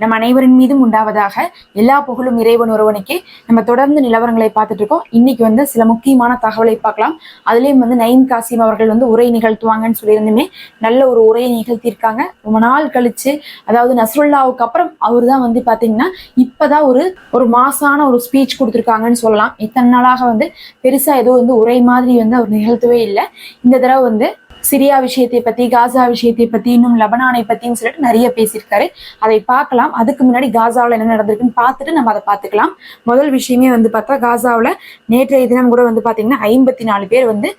நம் அனைவரின் மீதும் உண்டாவதாக எல்லா புகழும் இறைவன் ஒருவனுக்கே நம்ம தொடர்ந்து நிலவரங்களை பார்த்துட்டு இருக்கோம். இன்னைக்கு வந்து சில முக்கியமான தகவலை பார்க்கலாம். அதுலேயும் வந்து நயீம் காசிம் அவர்கள் வந்து உரை நிகழ்த்துவாங்கன்னு சொல்லியிருந்துமே நல்ல ஒரு உரையை நிகழ்த்தியிருக்காங்க. ரொம்ப நாள் கழிச்சு அதாவது நஸ்ருல்லாவுக்கு அப்புறம் அவர் தான் வந்து பார்த்தீங்கன்னா இப்போதான் ஒரு ஒரு மாசான ஒரு ஸ்பீச் கொடுத்துருக்காங்கன்னு சொல்லலாம். இத்தனை நாளாக வந்து பெருசாக ஏதோ வந்து உரை மாதிரி வந்து அவர் நிகழ்த்தவே இல்லை. இந்த தடவை வந்து சிரியா விஷயத்தை பத்தி காசா விஷயத்தை பத்தி இன்னும் லெபனானை பத்தின்னு சொல்லிட்டு நிறைய பேசியிருக்காரு. அதை பார்க்கலாம். அதுக்கு முன்னாடி காசாவில் என்ன நடந்திருக்குன்னு பார்த்துட்டு நம்ம அதை பார்த்துக்கலாம். முதல் விஷயமே வந்து பார்த்தா காசாவில் நேற்றைய தினம் கூட வந்து பாத்தீங்கன்னா ஐம்பத்தி நாலு பேர் வந்து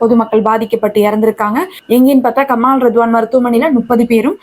பொதுமக்கள் பாதிக்கப்பட்டு இறந்திருக்காங்க. எங்கேன்னு பார்த்தா கமால் ரத்வான் மருத்துவமனையில முப்பது பேரும்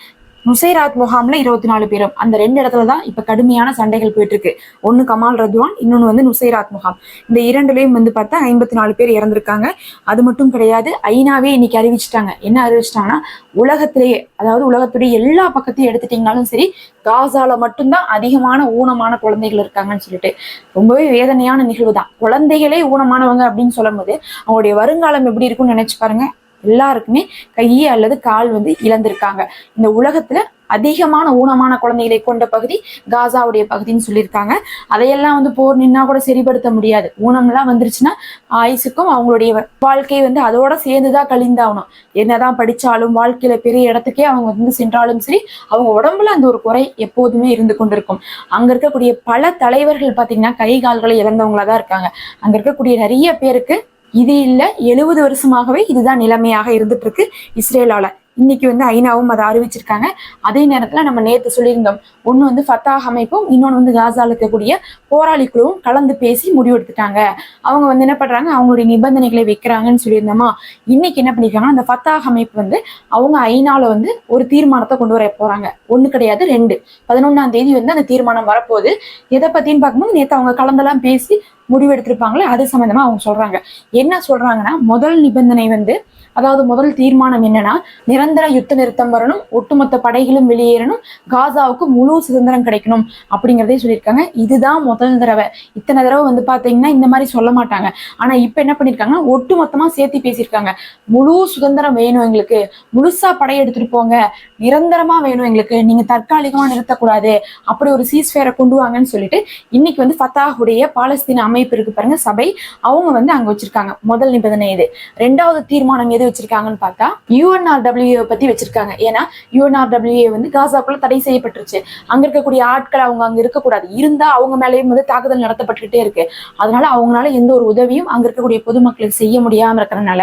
நுசைராத் முகாம்ல இருபத்தி நாலு பேரும். அந்த ரெண்டு இடத்துல தான் இப்ப கடுமையான சண்டைகள் போயிட்டு இருக்கு ஒன்னு கமால் ரத்வான் இன்னொன்னு வந்து நுசைராத் முகாம். இந்த இரண்டுலயும் வந்து பார்த்தா ஐம்பத்தி நாலு பேர் இறந்திருக்காங்க. அது மட்டும் கிடையாது ஐநாவே இன்னைக்கு அறிவிச்சிட்டாங்க. என்ன அறிவிச்சிட்டாங்கன்னா உலகத்திலேயே அதாவது உலகத்துடைய எல்லா பக்கத்தையும் எடுத்துட்டீங்கனாலும் சரி காசால மட்டும்தான் அதிகமான ஊனமான குழந்தைகள் இருக்காங்கன்னு சொல்லிட்டு. ரொம்பவே வேதனையான நிகழ்வு தான் குழந்தைகளே ஊனமானவங்க அப்படின்னு சொல்லும் போது அவங்களுடைய வருங்காலம் எப்படி இருக்கும்னு நினைச்சு பாருங்க. எல்லாருக்குமே கை அல்லது கால் வந்து இழந்திருக்காங்க. இந்த உலகத்துல அதிகமான ஊனமான குழந்தைகளை கொண்ட பகுதி காசாவுடைய பகுதின்னு சொல்லியிருக்காங்க. அதையெல்லாம் வந்து போர் நின்னா கூட சரிப்படுத்த முடியாது. ஊனம்லாம் வந்துருச்சுன்னா ஆயுசுக்கும் அவங்களுடைய வாழ்க்கை வந்து அதோட சேர்ந்துதான் கழிந்தாகணும். என்னதான் படிச்சாலும் வாழ்க்கையில பெரிய இடத்துக்கே அவங்க வந்து சென்றாலும் சரி அவங்க உடம்புல அந்த ஒரு குறை எப்போதுமே இருந்து கொண்டிருக்கும். அங்க இருக்கக்கூடிய பல தலைவர்கள் பாத்தீங்கன்னா கை கால்களை இழந்தவங்களா தான் இருக்காங்க. அங்க இருக்கக்கூடிய நிறைய பேருக்கு இது இல்ல எழுபது வருஷமாகவே இதுதான் நிலைமையாக இருந்துட்டு இருக்கு இஸ்ரேலால. இன்னைக்கு வந்து ஐநாவும் அதை அறிவிச்சிருக்காங்க. அதே நேரத்துல நம்ம நேத்து சொல்லியிருந்தோம். ஒன்று வந்து ஃபத்தாஹ் அமைப்பும் இன்னொன்னு வந்து காசால இருக்கக்கூடிய போராளி குழுவும் கலந்து பேசி முடிவெடுத்துட்டாங்க அவங்க வந்து என்ன பண்றாங்க? அவங்களுடைய நிபந்தனைகளை வைக்கிறாங்கன்னு சொல்லியிருந்தோமா? இன்னைக்கு என்ன பண்ணிருக்காங்கன்னா அந்த ஃபத்தாஹ் அமைப்பு வந்து அவங்க ஐநாவில் வந்து ஒரு தீர்மானத்தை கொண்டு வர போறாங்க. ஒன்று கிடையாது ரெண்டு. பதினொன்னாம் தேதி வந்து அந்த தீர்மானம் வரப்போகுது. எதை பத்தின்னு பார்க்கும்போது நேத்து அவங்க கலந்தெல்லாம் பேசி முடிவெடுத்திருப்பாங்களே அது சம்மந்தமாக அவங்க சொல்றாங்க. என்ன சொல்றாங்கன்னா முதல் நிபந்தனை வந்து அதாவது முதல் தீர்மானம் என்னன்னா நிரந்தர யுத்த நிறுத்தம் வரணும் ஒட்டுமொத்த படைகளும் வெளியேறணும் காசாவுக்கு முழு சுதந்திரம் கிடைக்கணும் அப்படிங்கிறதே சொல்லியிருக்காங்க. இதுதான் முதல் தடவை. இத்தனை தடவை வந்து பாத்தீங்கன்னா இந்த மாதிரி சொல்ல மாட்டாங்க. ஆனா இப்ப என்ன பண்ணிருக்காங்க ஒட்டு மொத்தமா சேர்த்து பேசியிருக்காங்க. முழு சுதந்திரம் வேணும் எங்களுக்கு. முழுசா படை எடுத்துட்டு போங்க. நிரந்தரமா வேணும் எங்களுக்கு. நீங்க தற்காலிகமா நிறுத்தக்கூடாது. அப்படி ஒரு சீஸ்ஃபேரை கொண்டு வாங்கன்னு சொல்லிட்டு இன்னைக்கு வந்து ஃபத்தாஹுடைய பாலஸ்தீன அமைப்பு இருக்கு பாருங்க சபை. அவங்க வந்து அங்க வச்சிருக்காங்க. முதல் நிபந்தனை இது. ரெண்டாவது தீர்மானம் எது எது வச்சிருக்காங்கன்னு பார்த்தா யூஎன்ஆர்டபிள்யூஏ பத்தி வச்சிருக்காங்க. ஏன்னா யூஎன்ஆர்டபிள்யூஏ வந்து காசாக்குள்ள தடை செய்யப்பட்டுருச்சு. அங்க இருக்கக்கூடிய ஆட்கள் அவங்க அங்க இருக்கக்கூடாது. இருந்தா அவங்க மேலேயும் வந்து தாக்குதல் நடத்தப்பட்டுக்கிட்டே இருக்கு. அதனால அவங்களால எந்த ஒரு உதவியும் அங்க இருக்கக்கூடிய பொதுமக்களுக்கு செய்ய முடியாம இருக்கிறதுனால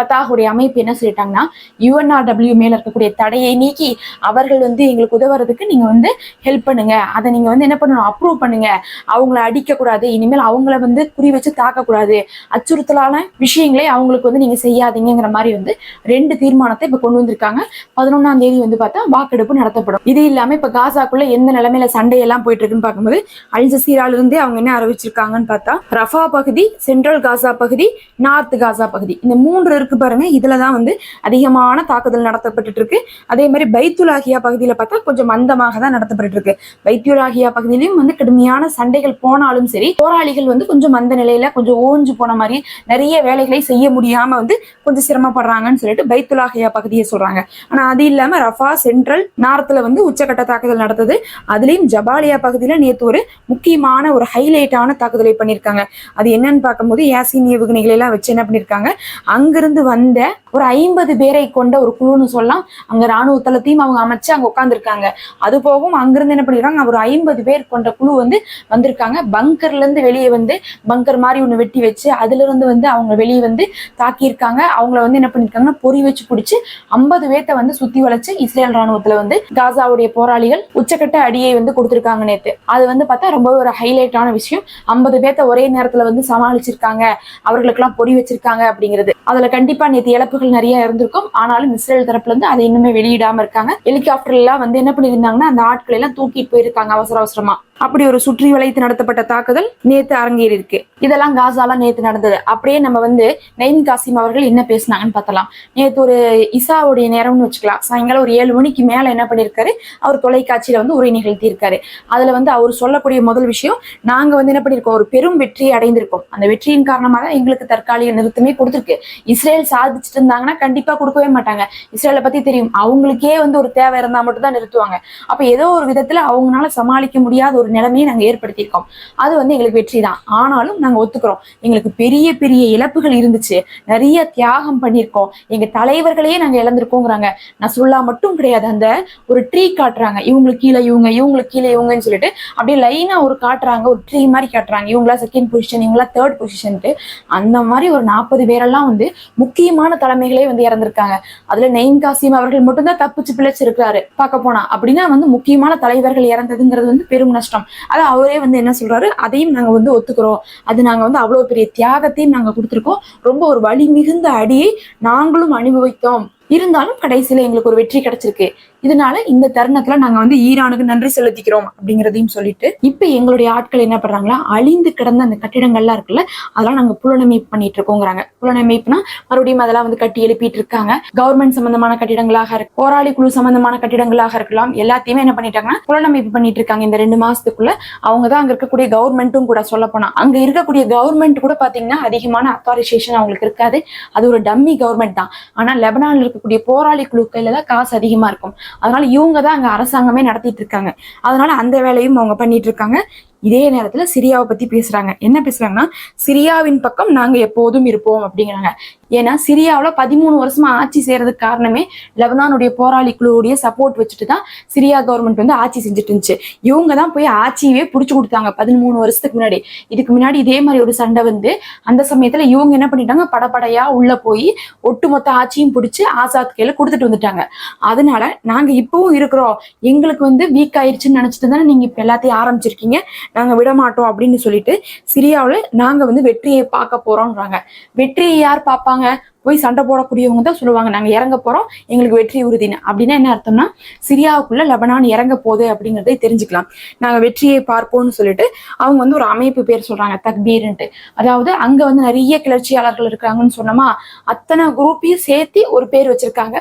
பத்தாகுடைய அமைப்பு என்ன சொல்லிட்டாங்கன்னா யூஎன்ஆர்டபிள்யூ மேல இருக்கக்கூடிய தடையை நீக்கி அவர்கள் வந்து எங்களுக்கு உதவுறதுக்கு நீங்க வந்து ஹெல்ப் பண்ணுங்க. அதை நீங்க வந்து என்ன பண்ணணும்? அப்ரூவ் பண்ணுங்க. அவங்கள அடிக்க கூடாது இனிமேல் அவங்கள வந்து குறி வச்சு தாக்கக்கூடாது. அச்சுறுத்தலான விஷயங்களை அவங்களுக்கு வந்து நீங்க செய்யாதீங்கிற மாதிரி வந்து ரெண்டு தீர்மானத்தை இப்ப கொண்டு வந்திருக்காங்க. பதினொன்னாம் தேதி வந்து பார்த்தா வாக்கெடுப்பு நடத்தப்படும். இது இல்லாம இப்ப காசாக்குள்ள எந்த நிலைமையில சண்டையெல்லாம் போயிட்டு இருக்குன்னு பார்க்கும்போது அல் ஜசீரால இருந்தே அவங்க என்ன அறிவிச்சிருக்காங்கன்னு பார்த்தா ரஃபா பகுதி சென்ட்ரல் காசா பகுதி நார்த் காசா பகுதி. இந்த மூன்று இருக்கு பாருங்க. இதுலதான் வந்து அதிகமான தாக்குதல் நடத்தப்பட்டு இருக்கு அதே மாதிரி பைத்துலாகியா பகுதியில பார்த்தா கொஞ்சம் மந்தமாக தான் நடத்தப்பட்டு இருக்கு பைத்துலாகியா பகுதியிலும் வந்து கடுமையான சண்டைகள் போனாலும் சரி போராளிகள் வந்து கொஞ்சம் மந்த நிலையில கொஞ்சம் ஓஞ்சு போன மாதிரி நிறைய வேலைகளை செய்ய முடியாம வந்து கொஞ்சம் சிரமப்படுறாங்கன்னு சொல்லிட்டு பைத்துலாகியா பகுதியை சொல்றாங்க. ஆனா அது இல்லாம ரஃபா சென்ட்ரல் நார்த்ல வந்து உச்சக்கட்ட தாக்குதல் நடந்தது. அதுலயும் ஜபாலியா பகுதியில நேற்று ஒரு முக்கியமான ஒரு ஹைலைட்டான தாக்குதலை பண்ணியிருக்காங்க. அது என்னன்னு பார்க்கும்போது யாசின் ஏவுகணைகளை எல்லாம் வச்சு என்ன பண்ணியிருக்காங்க? அங்கிருந்து வந்த ஒரு ஐம்பது பேரை கொண்ட ஒரு குழுன்னு சொல்லலாம். அங்க ராணுவ தளத்தையும் அவங்க அமைச்சு அங்க உட்காந்துருக்காங்க அது போகவும் அங்கிருந்து என்ன பண்ணிருக்காங்க? ஒரு ஐம்பது பேர் கொண்ட குழு வந்து வந்திருக்காங்க. பங்கர்ல இருந்து வெளியே வந்து பங்கர் மாதிரி ஒண்ணு வெட்டி வச்சு அதுல இருந்து வந்து அவங்க வெளியே வந்து தாக்கியிருக்காங்க. அவங்கள வந்து என்ன பண்ணிருக்காங்கன்னா பொறி வச்சு பிடிச்சி ஐம்பது பேர்த்த வந்து சுத்தி வளைச்சு இஸ்ரேல் ராணுவத்துல வந்து காசாவுடைய போராளிகள் உச்சக்கட்ட அடியை வந்து கொடுத்திருக்காங்க நேத்து. அது வந்து பார்த்தா ரொம்ப ஒரு ஹைலைட்டான விஷயம். ஐம்பது பேர்த்த ஒரே நேரத்துல வந்து சமாளிச்சிருக்காங்க. அவர்களுக்கெல்லாம் பொறி வச்சிருக்காங்க அப்படிங்கிறது. அதுல கண்டிப்பா நேத்து இழப்புகள் நிறைய இருந்திருக்கும். ஆனாலும் இஸ்ரேல் தரப்புல இருந்து அதை இன்னுமே வெளியிடாம இருக்காங்க. ஹெலிகாப்டர் எல்லாம் வந்து என்ன பண்ணியிருந்தாங்கன்னா அந்த ஆட்களை எல்லாம் தூக்கிட்டு போயிருக்காங்க அவசர அவசரமா. அப்படி ஒரு சுற்றி வளைத்து நடத்தப்பட்ட தாக்குதல் நேத்து அரங்கேறி இருக்கு. இதெல்லாம் காசால நேத்து நடந்தது. அப்படியே நம்ம வந்து நெயின் காசிம் அவர்கள் என்ன பேசினாங்கன்னு பார்த்தலாம். நேத்து ஒரு இசாவுடைய நேரம்னு வச்சுக்கலாம். சாயங்காலம் ஒரு ஏழு மணிக்கு மேல என்ன பண்ணிருக்காரு? அவர் தொலைக்காட்சியில வந்து உரை நிகழ்த்தியிருக்காரு. அதுல வந்து அவர் சொல்லக்கூடிய முதல் விஷயம் நாங்க வந்து என்ன பண்ணிருக்கோம் ஒரு பெரும் வெற்றியை அடைந்திருக்கோம். அந்த வெற்றியின் காரணமாக தான் எங்களுக்கு தற்காலிக நிறுத்தமே கொடுத்துருக்கு. இஸ்ரேல் சாதிச்சுட்டு இருந்தாங்கன்னா கண்டிப்பா கொடுக்கவே மாட்டாங்க. இஸ்ரேலை பத்தி தெரியும். அவங்களுக்கே வந்து ஒரு தேவை இருந்தா மட்டும் தான் நிறுத்துவாங்க. அப்ப ஏதோ ஒரு விதத்துல அவங்களால சமாளிக்க முடியாத ஒரு ஒரு நிலைமையை நாங்க ஏற்படுத்தியிருக்கோம். அது வந்து எங்களுக்கு வெற்றி தான் ஆனாலும் நாங்க ஒத்துக்கிறோம். எங்களுக்கு பெரிய பெரிய இழப்புகள் இருந்துச்சு. நிறைய தியாகம் பண்ணியிருக்கோம். எங்க தலைவர்களையே நாங்க இழந்திருக்கோங்கிறாங்க. நான் சொல்லா மட்டும் கிடையாது. அந்த ஒரு ட்ரீ காட்டுறாங்க. இவங்களுக்கு கீழே இவங்க இவங்களுக்கு கீழே இவங்கன்னு சொல்லிட்டு அப்படியே லைனா ஒரு காட்டுறாங்க. ஒரு ட்ரீ மாதிரி காட்டுறாங்க. இவங்களா செகண்ட் பொசிஷன் இவங்களா தேர்ட் பொசிஷன்ட்டு அந்த மாதிரி ஒரு நாற்பது பேரெல்லாம் வந்து முக்கியமான தலைமைகளே வந்து இறந்திருக்காங்க. அதுல நெயின் காசிம் அவர்கள் மட்டும்தான் தப்பிச்சு பிழைச்சிருக்கிறாரு. பார்க்க போனா அப்படின்னா வந்து முக்கியமான தலைவர்கள் இறந்ததுங்கிறது வந்து பெரும் நஷ்டம். அது அவரே வந்து என்ன சொல்றாரு? அதையும் நாங்க வந்து ஒத்துக்கிறோம். அது நாங்க வந்து அவ்வளவு பெரிய தியாகத்தையும் நாங்க கொடுத்துருக்கோம். ரொம்ப ஒரு வலி மிகுந்த அடியை நாங்களும் அனுபவித்தோம். இருந்தாலும் கடைசியில எங்களுக்கு ஒரு வெற்றி கிடைச்சிருக்கு. இதனால இந்த தருணத்துல நாங்க வந்து ஈரானுக்கு நன்றி செலுத்திக்கிறோம் அப்படிங்கிறதையும் சொல்லிட்டு இப்ப எங்களுடைய ஆட்கள் என்ன பண்றாங்களா? அழிந்து கிடந்த அந்த கட்டிடங்கள்லாம் இருக்குல்ல அதெல்லாம் நாங்க புலனமைப்பு பண்ணிட்டு இருக்கோங்கிறாங்க. புலனமைப்புனா மறுபடியும் அதெல்லாம் வந்து கட்டி எழுப்பிட்டு இருக்காங்க. கவர்மெண்ட் சம்பந்தமான கட்டிடங்களாக இருக்கு போராளி குழு சம்பந்தமான கட்டிடங்களாக இருக்கலாம். எல்லாத்தையுமே என்ன பண்ணிட்டாங்கன்னா புலனமைப்பு பண்ணிட்டு இருக்காங்க இந்த ரெண்டு மாசத்துக்குள்ள. அவங்க தான் அங்க இருக்கக்கூடிய கவர்மெண்ட்டும் கூட சொல்ல போனா. அங்க இருக்கக்கூடிய கவர்மெண்ட் கூட பாத்தீங்கன்னா அதிகமான அத்தாரிசேஷன் அவங்களுக்கு இருக்காது. அது ஒரு டம்மி கவர்மெண்ட் தான். ஆனா லெபனான்ல இருக்கக்கூடிய போராளி குழுக்கள்ல தான் காசு அதிகமா இருக்கும். அதனால இவங்க தான் அங்க அரசாங்கமே நடத்திட்டு இருக்காங்க. அதனால அந்த வேலையும் அவங்க பண்ணிட்டு இருக்காங்க. இதே நேரத்துல சிரியாவை பத்தி பேசுறாங்க. என்ன பேசுறாங்கன்னா சிரியாவின் பக்கம் நாங்க எப்போதும் இருப்போம் அப்படிங்கிறாங்க. ஏன்னா சிரியாவில் பதிமூணு வருஷமா ஆட்சி செய்யறதுக்கு காரணமே லெபனானுடைய போராளி குழுவுடைய சப்போர்ட் வச்சுட்டு தான் சிரியா கவர்மெண்ட் வந்து ஆட்சி செஞ்சுட்டு இருந்துச்சு. இவங்க தான் போய் ஆட்சியவே புடிச்சு கொடுத்தாங்க பதிமூணு வருஷத்துக்கு முன்னாடி. இதுக்கு முன்னாடி இதே மாதிரி ஒரு சண்டை வந்து அந்த சமயத்துல இவங்க என்ன பண்ணிட்டாங்க? படப்படையா உள்ள போய் ஒட்டுமொத்த ஆட்சியும் பிடிச்சி ஆசாத் கையில கொடுத்துட்டு வந்துட்டாங்க. அதனால நாங்க இப்பவும் இருக்கிறோம். எங்களுக்கு வந்து வீக் ஆயிடுச்சுன்னு நினைச்சிட்டு தானே நீங்க இப்ப எல்லாத்தையும் ஆரம்பிச்சிருக்கீங்க. நாங்க விட மாட்டோம் அப்படின்னு சொல்லிட்டு சிரியாவில் நாங்க வந்து வெற்றியை பார்க்க போறோம்ன்றாங்க. வெற்றியை யார் பார்ப்பாங்க? போய் சண்டை போடக்கூடியவங்க தான் சொல்லுவாங்க நாங்க இறங்க போகிறோம் எங்களுக்கு வெற்றி உறுதின்னு. அப்படின்னா என்ன அர்த்தம்னா சிரியாவுக்குள்ள லெபனான் இறங்க போகுது அப்படிங்கிறதை தெரிஞ்சுக்கலாம். நாங்க வெற்றியை பார்ப்போம்னு சொல்லிட்டு அவங்க வந்து ஒரு அமைப்பு பேர் சொல்றாங்க தக்பீர்ன்ட்டு. அதாவது அங்க வந்து நிறைய கிளர்ச்சியாளர்கள் இருக்காங்கன்னு சொன்னோமா அத்தனை குரூப்பையும் சேர்த்து ஒரு பேர் வச்சிருக்காங்க.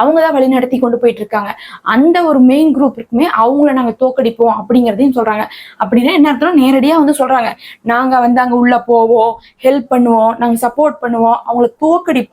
அவங்க தான் வழி நடத்தி கொண்டு போயிட்டு இருக்காங்க அந்த ஒரு மெயின் குரூப் இருக்குமே அவங்கள நாங்க தோக்கடிப்போம் அப்படிங்கிறதையும் சொல்றாங்க. அப்படின்னா என்ன அர்த்தம் நேரடியா வந்து சொல்றாங்க. நாங்க வந்து அங்க உள்ள போவோம் ஹெல்ப் பண்ணுவோம் நாங்க சப்போர்ட் பண்ணுவோம். அவங்கள தோக்கடிப்போம்.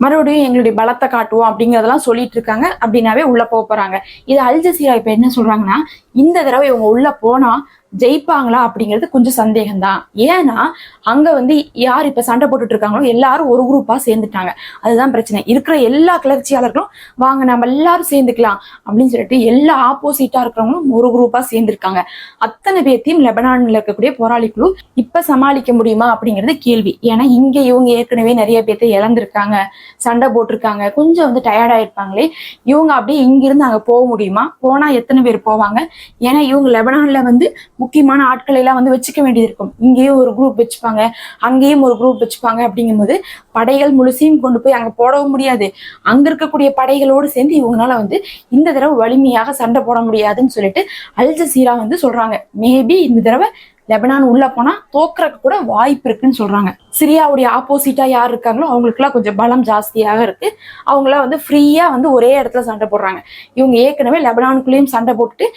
மறுபடியும் எங்களுடைய பலத்தை காட்டுவோம் அப்படிங்கறதெல்லாம் சொல்லிட்டு இருக்காங்க அப்படின்னாவே உள்ள போக போறாங்க. இது அல் ஜசீரா இப்ப என்ன சொல்றாங்கன்னா இந்த தடவை இவங்க உள்ள போனா ஜெயிப்பாங்களா அப்படிங்கிறது கொஞ்சம் சந்தேகம்தான். ஏன்னா அங்க வந்து யார் இப்ப சண்டை போட்டுட்டு இருக்காங்களோ எல்லாரும் ஒரு குரூப்பா சேர்ந்துட்டாங்க. அதுதான் பிரச்சனை. இருக்கிற எல்லா கிளர்ச்சியாளர்களும் வாங்க நம்ம எல்லாரும் சேர்ந்துக்கலாம். அப்படின்னு சொல்லிட்டு எல்லா ஆப்போசிட்டா இருக்கிறவங்களும் ஒரு குரூப்பா சேர்ந்திருக்காங்க. அத்தனை பேர்த்தையும் லெபனான்ல இருக்கக்கூடிய போராளி குழு இப்ப சமாளிக்க முடியுமா அப்படிங்கிறது கேள்வி. ஏன்னா இங்க இவங்க ஏற்கனவே நிறைய பேர்த்த இழந்திருக்காங்க சண்டை போட்டிருக்காங்க கொஞ்சம் வந்து டயர்ட் ஆயிருப்பாங்களே. இவங்க அப்படியே இங்கிருந்து அங்க போக முடியுமா? போனா எத்தனை பேர் போவாங்க? ஏன்னா இவங்க லெபனான்ல வந்து முக்கியமான ஆட்களை எல்லாம் வந்து வச்சுக்க வேண்டியது இருக்கும் இங்கேயும் ஒரு குரூப் வச்சுப்பாங்க அங்கேயும் ஒரு குரூப் வச்சுப்பாங்க அப்படிங்கும்போது படைகள் முழுசையும் கொண்டு போய் அங்க போடவும் முடியாது. அங்க இருக்கக்கூடிய படைகளோடு சேர்ந்து இவங்களால வந்து இந்த தடவை வலிமையாக சண்டை போட முடியாதுன்னு சொல்லிட்டு அல் ஜசீரா வந்து சொல்றாங்க. மேபி இந்த தடவை லெபனான் உள்ள போனா தோக்கறதுக்கு கூட வாய்ப்பு இருக்குன்னு சொல்றாங்க. சிரியாவுடைய ஆப்போசிட்டா யார் இருக்காங்களோ அவங்களுக்குலாம் கொஞ்சம் பலம் ஜாஸ்தியாக இருக்கு. அவங்களாம் வந்து ஃப்ரீயா வந்து ஒரே இடத்துல சண்டை போடுறாங்க. இவங்க ஏற்கனவே லெபனானுக்குள்ளேயும் சண்டை போட்டுட்டு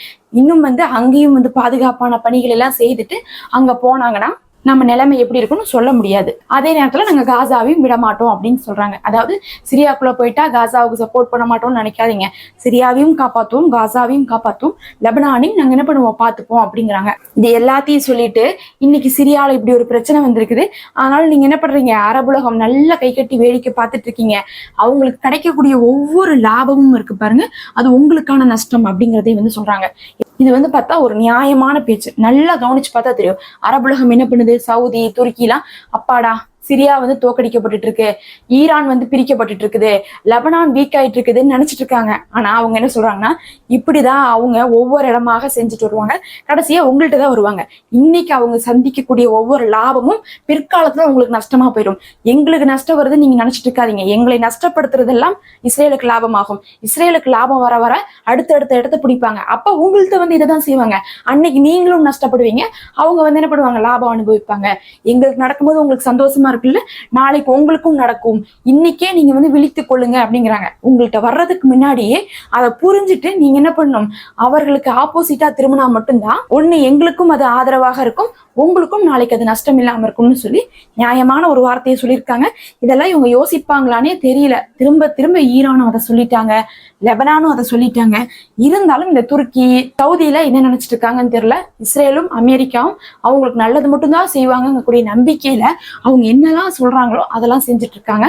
இன்னும் வந்து அங்கேயும் வந்து பாதுகாப்பான பணிகள் எல்லாம் செய்துட்டு அங்க போனாங்கன்னா நம்ம நிலைமை எப்படி இருக்கும்னு சொல்ல முடியாது. அதே நேரத்துல நாங்க காசாவையும் விட மாட்டோம் அப்படின்னு சொல்றாங்க. அதாவது சிரியாக்குள்ள போயிட்டா காசாவுக்கு சப்போர்ட் பண்ண மாட்டோம்னு நினைக்காதீங்க. சிரியாவையும் காப்பாத்துவோம் காசாவையும் காப்பாத்துவோம். லெபனானையும் நாங்க என்ன பண்ணுவோம்? பார்த்துப்போம் அப்படிங்கிறாங்க. இது எல்லாத்தையும் சொல்லிட்டு இன்னைக்கு சிரியால இப்படி ஒரு பிரச்சனை வந்திருக்குது. அதனால நீங்க என்ன பண்றீங்க? அரபுலகம் நல்லா கை கட்டி வேடிக்கை பார்த்துட்டு இருக்கீங்க. அவங்களுக்கு கிடைக்கக்கூடிய ஒவ்வொரு லாபமும் இருக்கு பாருங்க. அது உங்களுக்கான நஷ்டம் அப்படிங்கிறதையும் வந்து சொல்றாங்க. இது வந்து பார்த்தா ஒரு நியாயமான பேச்சு. நல்லா கவனிச்சு பார்த்தா தெரியும். அரபுலகம் என்ன பண்ணுது? சவுதி துருக்கிலாம் அப்பாடா சிரியா வந்து தோக்கடிக்கப்பட்டு இருக்கு ஈரான் வந்து பிரிக்கப்பட்டுட்டு இருக்குது லெபனான் வீக் ஆயிட்டு இருக்குதுன்னு நினைச்சிட்டு இருக்காங்க ஆனா அவங்க என்ன சொல்றாங்கன்னா இப்படிதான் அவங்க ஒவ்வொரு இடமாக செஞ்சுட்டு வருவாங்க. கடைசியா உங்கள்கிட்ட தான் வருவாங்க. இன்னைக்கு அவங்க சந்திக்கக்கூடிய ஒவ்வொரு லாபமும் பிற்காலத்துல உங்களுக்கு நஷ்டமா போயிடும். எங்களுக்கு நஷ்டம் வருது நீங்க நினைச்சிட்டு இருக்காதீங்க எங்களை நஷ்டப்படுத்துறதெல்லாம் இஸ்ரேலுக்கு லாபமாகும். இஸ்ரேலுக்கு லாபம் வர வர அடுத்தடுத்த இடத்த பிடிப்பாங்க. அப்ப உங்கள்கிட்ட வந்து இதை தான் செய்வாங்க. அன்னைக்கு நீங்களும் நஷ்டப்படுவீங்க. அவங்க வந்து என்ன பண்ணுவாங்க? லாபம் அனுபவிப்பாங்க. எங்களுக்கு நடக்கும்போது உங்களுக்கு சந்தோஷமா இருக்குல்ல? நாளைக்கு உங்களுக்கும் நடக்கும். இன்னைக்கே நீங்க வந்து விழித்து கொள்ளுங்க அப்படிங்கிறாங்க. உங்கள்கிட்ட வர்றதுக்கு முன்னாடியே அதை புரிஞ்சுட்டு நீங்க என்ன பண்ணணும்? அவர்களுக்கு ஆப்போசிட்டா திரும்பினா மட்டும்தான் ஒண்ணு எங்களுக்கும் அது ஆதரவாக இருக்கும். உங்களுக்கும் நாளைக்கு அது நஷ்டம் இல்லாம இருக்கும்னு சொல்லி நியாயமான ஒரு வார்த்தையை சொல்லியிருக்காங்க. இதெல்லாம் இவங்க யோசிப்பாங்களானே தெரியல. திரும்ப திரும்ப ஈரானும் அதை சொல்லிட்டாங்க. லெபனானும் அதை சொல்லிட்டாங்க. இருந்தாலும் இந்த துருக்கி சவுதியில என்ன நினைச்சிட்டு இருக்காங்கன்னு தெரியல. இஸ்ரேலும் அமெரிக்காவும் அவங்களுக்கு நல்லது மட்டும்தான் செய்வாங்கக்கூடிய நம்பிக்கையில அவங்க என்ன என்னெல்லாம் சொல்றாங்களோ அதெல்லாம் செஞ்சுட்டு இருக்காங்க.